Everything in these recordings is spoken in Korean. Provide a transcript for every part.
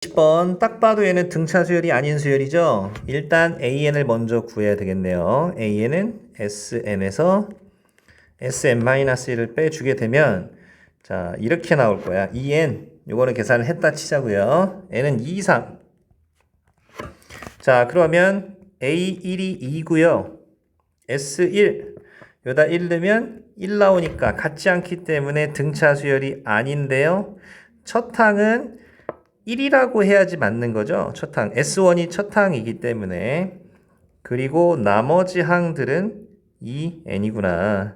10번 딱 봐도 얘는 등차 수열이 아닌 수열이죠. 일단 AN을 먼저 구해야 되겠네요. AN은 SN에서 SN-1을 빼주게 되면 자 이렇게 나올 거야. EN 요거는 계산을 했다 치자고요. N은 2 이상. 자 그러면 A1이 2고요. S1 여기다 1 넣으면 1 나오니까 같지 않기 때문에 등차 수열이 아닌데요. 첫 항은 1이라고 해야지 맞는 거죠. 첫 항. S1이 첫 항이기 때문에. 그리고 나머지 항들은 2n이구나.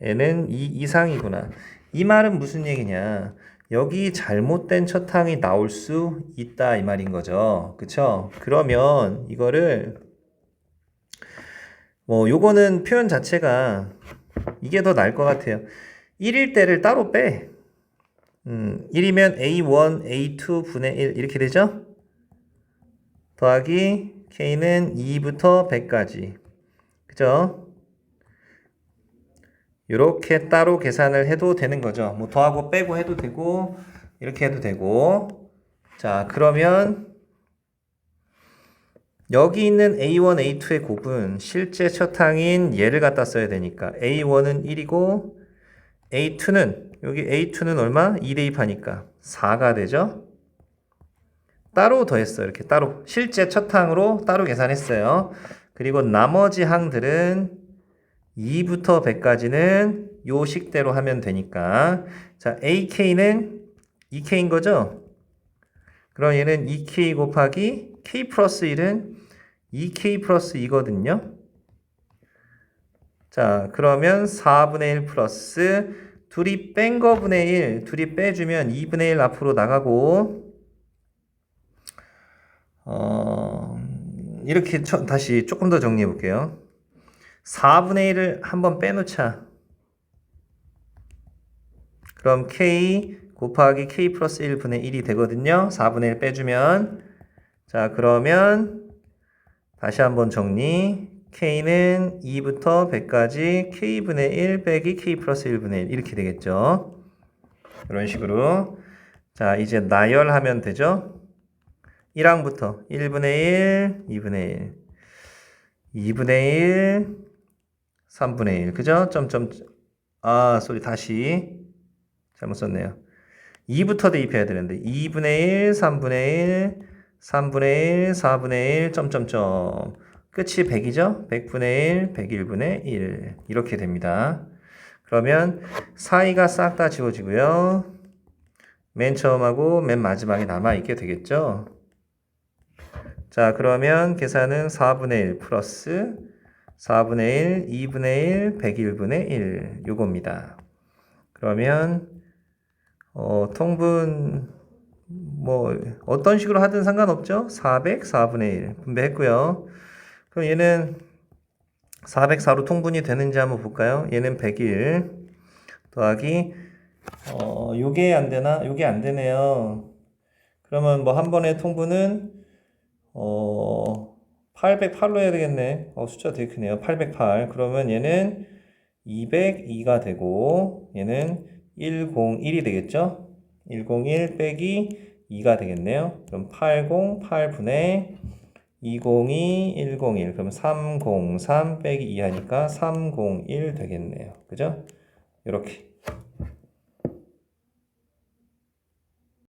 n은 2 이상이구나. 이 말은 무슨 얘기냐? 여기 잘못된 첫 항이 나올 수 있다 이 말인 거죠. 그쵸? 그러면 이거를 뭐 요거는 표현 자체가 이게 더 나을 것 같아요. 1일 때를 따로 빼. 음, 1이면 A1, A2 분의 1 이렇게 되죠? 더하기 K는 2부터 100까지. 그죠? 이렇게 따로 계산을 해도 되는 거죠. 뭐 더하고 빼고 해도 되고 이렇게 해도 되고 자 그러면 여기 있는 A1, A2의 곱은 실제 첫 항인 얘를 갖다 써야 되니까 A1은 1이고 A2는 여기 A2는 얼마? 2 대입하니까 4가 되죠. 따로 더했어요. 이렇게 따로 실제 첫 항으로 따로 계산했어요. 그리고 나머지 항들은 2부터 100까지는 요 식대로 하면 되니까 자 AK는 2K인 거죠? 그럼 얘는 2K 곱하기 K 플러스 1은 2K 플러스 2거든요. 자 그러면 4분의 1 플러스 둘이 뺀 거분의 1 둘이 빼주면 2분의 1 앞으로 나가고 어 이렇게 처- 다시 조금 더 정리해 볼게요. 4분의 1을 한번 빼놓자. 그럼 k 곱하기 k 플러스 1분의 1이 되거든요. 4분의 1 빼주면. 자, 그러면 다시 한번 정리. K는 2부터 100까지 k분의 1 빼기 k 플러스 1분의 1 이렇게 되겠죠. 이런 식으로. 자, 이제 나열하면 되죠. 1항부터 1분의 1, 2분의 1, 2분의 1, 3분의 1. 그죠? 점점 아, 소리 다시 잘못 썼네요. 2부터 대입해야 되는데 2분의 1, 3분의 1, 3분의 1, 4분의 1, 점점점. 끝이 100이죠? 100분의 1, 101분의 1. 이렇게 됩니다. 그러면 사이가 싹 다 지워지고요. 맨 처음하고 맨 마지막에 남아있게 되겠죠? 자, 그러면 계산은 4분의 1 플러스 4분의 1, 2분의 1, 101분의 1 요겁니다. 그러면 어, 통분 뭐 어떤 식으로 하든 상관없죠. 400, 4분의 1 분배했고요. 그럼 얘는 404로 통분이 되는지 한번 볼까요? 얘는 101 더하기 어, 요게 안 되나? 요게 안 되네요. 그러면 뭐 한 번에 통분은 어 808로 해야 되겠네. 어, 숫자 되게 크네요. 808. 그러면 얘는 202가 되고 얘는 101이 되겠죠? 101 빼기 2가 되겠네요. 그럼 808분의 202, 101. 그럼 303 빼기 2 하니까 301 되겠네요. 그죠? 이렇게.